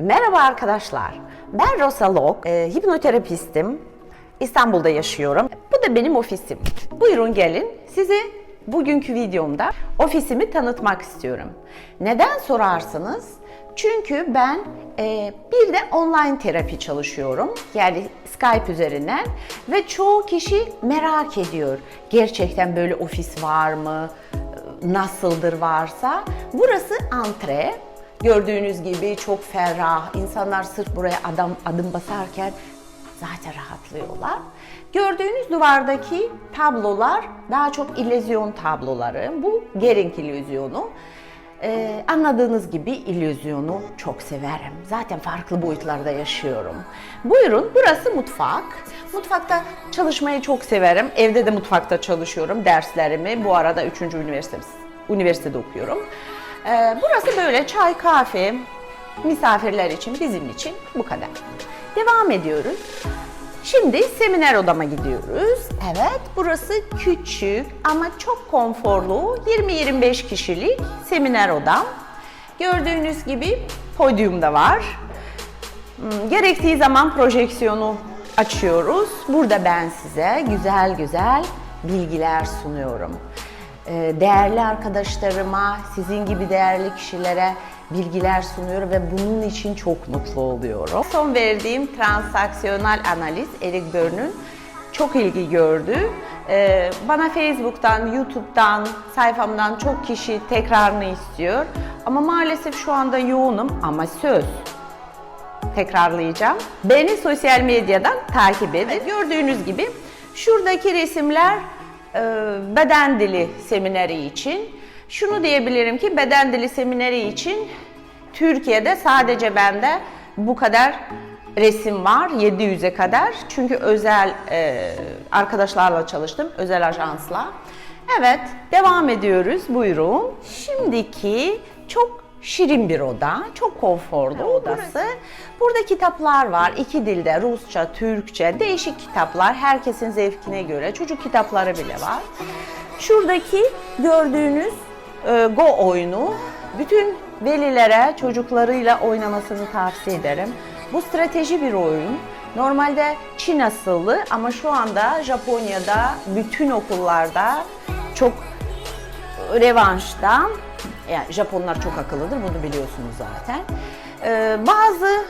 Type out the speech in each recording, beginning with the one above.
Merhaba arkadaşlar. Ben Rosa Lok, e, hipnoterapistim. İstanbul'da yaşıyorum. Bu da benim ofisim. Buyurun gelin. Size bugünkü videomda ofisimi tanıtmak istiyorum. Neden sorarsınız? Çünkü ben e, bir de online terapi çalışıyorum. Yani Skype üzerinden ve çoğu kişi merak ediyor. Gerçekten böyle ofis var mı? Nasıldır varsa? Burası antre. Gördüğünüz gibi çok ferah. İnsanlar sırf buraya adam adım basarken zaten rahatlıyorlar. Gördüğünüz duvardaki tablolar daha çok illüzyon tabloları. Bu Gering illüzyonu. Ee, anladığınız gibi illüzyonu çok severim. Zaten farklı boyutlarda yaşıyorum. Buyurun, burası mutfak. Mutfakta çalışmayı çok severim. Evde de mutfakta çalışıyorum derslerimi. Bu arada 3. üniversite, üniversitede okuyorum. Ee, burası böyle çay, kahve, misafirler için, bizim için bu kadar. Devam ediyoruz. Şimdi seminer odama gidiyoruz. Evet, burası küçük ama çok konforlu 20-25 kişilik seminer odam. Gördüğünüz gibi podyum da var. Hmm, Gerektiği zaman projeksiyonu açıyoruz. Burada ben size güzel güzel bilgiler sunuyorum. Ee, Değerli arkadaşlarıma, sizin gibi değerli kişilere bilgiler sunuyorum ve bunun için çok mutlu oluyorum. Son verdiğim transaksiyonel analiz Eric Börne'ün çok ilgi gördü. Ee, Bana Facebook'tan, YouTube'dan, sayfamdan çok kişi tekrarını istiyor. Ama maalesef şu anda yoğunum ama söz tekrarlayacağım. Beni sosyal medyadan takip edin. Gördüğünüz gibi şuradaki resimler beden dili semineri için. Şunu diyebilirim ki beden dili semineri için Türkiye'de sadece bende bu kadar resim var 700'e kadar. Çünkü özel e, arkadaşlarla çalıştım, özel ajansla. Evet, devam ediyoruz. Buyurun. Şimdiki çok şirin bir oda, çok konforlu odası. Burada kitaplar var. iki dilde, Rusça, Türkçe, değişik kitaplar. Herkesin zevkine göre. Çocuk kitapları bile var. Şuradaki gördüğünüz e, Go oyunu bütün velilere çocuklarıyla oynamasını tavsiye ederim. Bu strateji bir oyun. Normalde Çin asıllı ama şu anda Japonya'da bütün okullarda çok revanşta. Yani Japonlar çok akıllıdır bunu biliyorsunuz zaten. Ee, bazı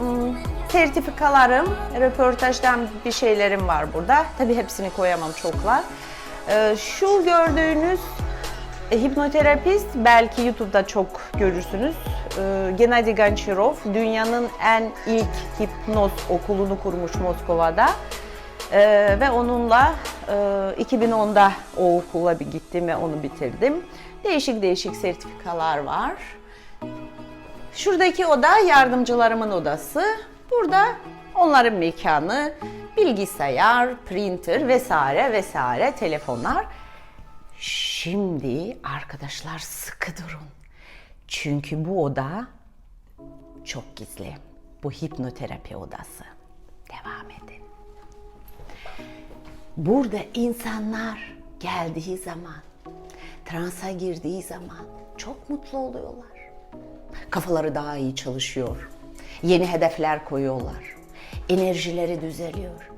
ım, sertifikalarım, röportajdan bir şeylerim var burada. Tabii hepsini koyamam çoklar. Ee, şu gördüğünüz e, hipnoterapist belki YouTube'da çok görürsünüz. Ee, Gennady Ganchirov dünyanın en ilk hipnoz okulunu kurmuş Moskova'da. Ee, ve onunla e, 2010'da o okula bir gittim ve onu bitirdim. Değişik değişik sertifikalar var. Şuradaki oda yardımcılarımın odası. Burada onların mekanı, bilgisayar, printer vesaire vesaire telefonlar. Şimdi arkadaşlar sıkı durun. Çünkü bu oda çok gizli. Bu hipnoterapi odası. Burada insanlar geldiği zaman, transa girdiği zaman çok mutlu oluyorlar. Kafaları daha iyi çalışıyor. Yeni hedefler koyuyorlar. Enerjileri düzeliyor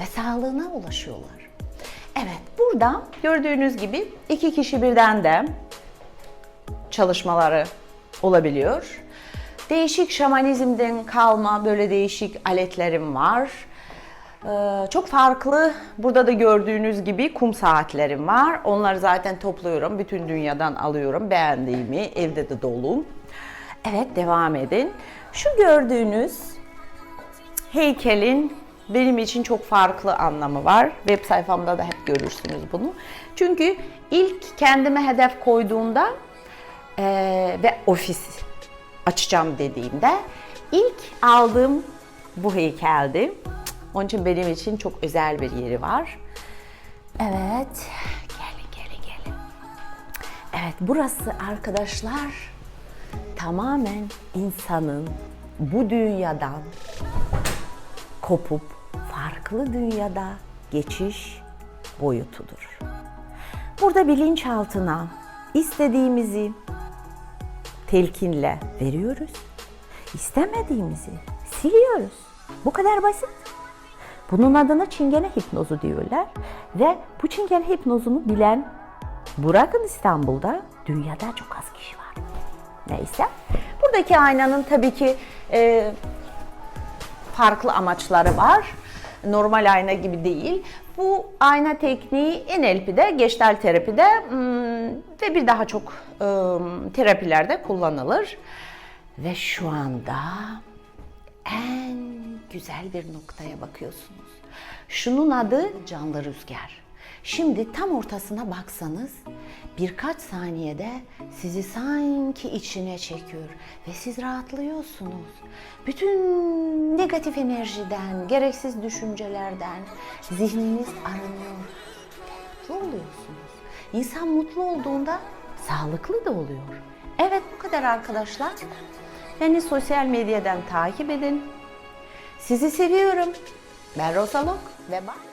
ve sağlığına ulaşıyorlar. Evet, burada gördüğünüz gibi iki kişi birden de çalışmaları olabiliyor. Değişik şamanizmden kalma böyle değişik aletlerim var. Ee, çok farklı, burada da gördüğünüz gibi kum saatlerim var. Onları zaten topluyorum, bütün dünyadan alıyorum beğendiğimi, evde de dolu. Evet, devam edin. Şu gördüğünüz heykelin benim için çok farklı anlamı var. Web sayfamda da hep görürsünüz bunu. Çünkü ilk kendime hedef koyduğumda eee, ve ofis açacağım dediğimde ilk aldığım bu heykeldi. Onun için benim için çok özel bir yeri var. Evet, gelin gelin gelin. Evet, burası arkadaşlar tamamen insanın bu dünyadan kopup farklı dünyada geçiş boyutudur. Burada bilinçaltına istediğimizi telkinle veriyoruz. istemediğimizi siliyoruz. Bu kadar basit. Bunun adına çingene hipnozu diyorlar ve bu çingene hipnozunu bilen bırakın İstanbul'da dünyada çok az kişi var. Neyse. Buradaki aynanın tabii ki e, farklı amaçları var. Normal ayna gibi değil. Bu ayna tekniği NLP'de, Gestalt terapide hmm, ve bir daha çok ım, terapilerde kullanılır. Ve şu anda en güzel bir noktaya bakıyorsunuz. Şunun adı canlı rüzgar. Şimdi tam ortasına baksanız birkaç saniyede sizi sanki içine çekiyor ve siz rahatlıyorsunuz. Bütün negatif enerjiden, gereksiz düşüncelerden zihniniz arınıyor. Mutlu oluyorsunuz. İnsan mutlu olduğunda sağlıklı da oluyor. Evet bu kadar arkadaşlar. Beni sosyal medyadan takip edin. Sizi seviyorum. Ben Rosalok ve bak.